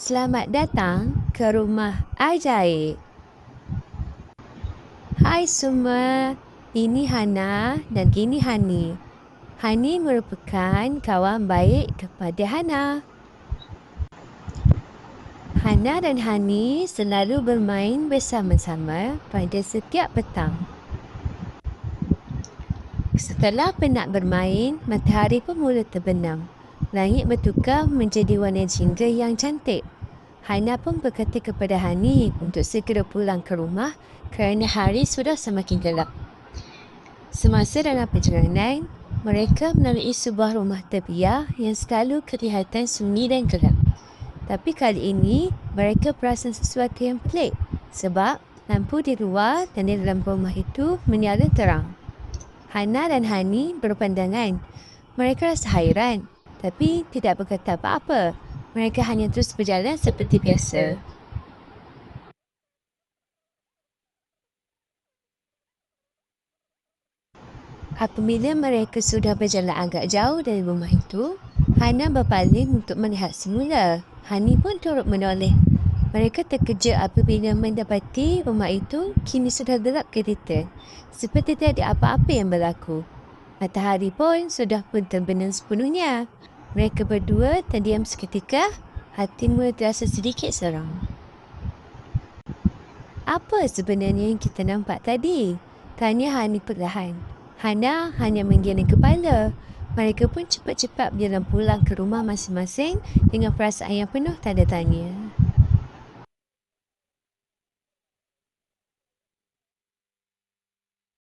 Selamat datang ke rumah ajaib. Hai semua, ini Hana dan ini Hani. Hani merupakan kawan baik kepada Hana. Hana dan Hani selalu bermain bersama-sama pada setiap petang. Setelah penat bermain, matahari pun mula terbenam. Langit bertukar menjadi warna jingga yang cantik. Hana pun berkata kepada Hani untuk segera pulang ke rumah kerana hari sudah semakin gelap. Semasa dalam perjalanan, mereka melalui sebuah rumah terbiar yang selalu kelihatan sunyi dan gelap. Tapi kali ini, mereka perasan sesuatu yang pelik sebab lampu di luar dan di dalam rumah itu menyala terang. Hana dan Hani berpandangan. Mereka rasa hairan tapi tidak berkata apa-apa. Mereka hanya terus berjalan seperti biasa. Apabila mereka sudah berjalan agak jauh dari rumah itu, Hana berpaling untuk melihat semula. Hani pun turut menoleh. Mereka terkejut apabila mendapati rumah itu kini sudah gelap gelita. Seperti tidak ada apa-apa yang berlaku. Matahari pun sudah pun terbenam sepenuhnya. Mereka berdua terdiam seketika, hati mula terasa sedikit seram. Apa sebenarnya yang kita nampak tadi? Tanya Hani perlahan. Hana hanya menggeleng kepala. Mereka pun cepat-cepat berjalan pulang ke rumah masing-masing dengan perasaan yang penuh tanda tanya.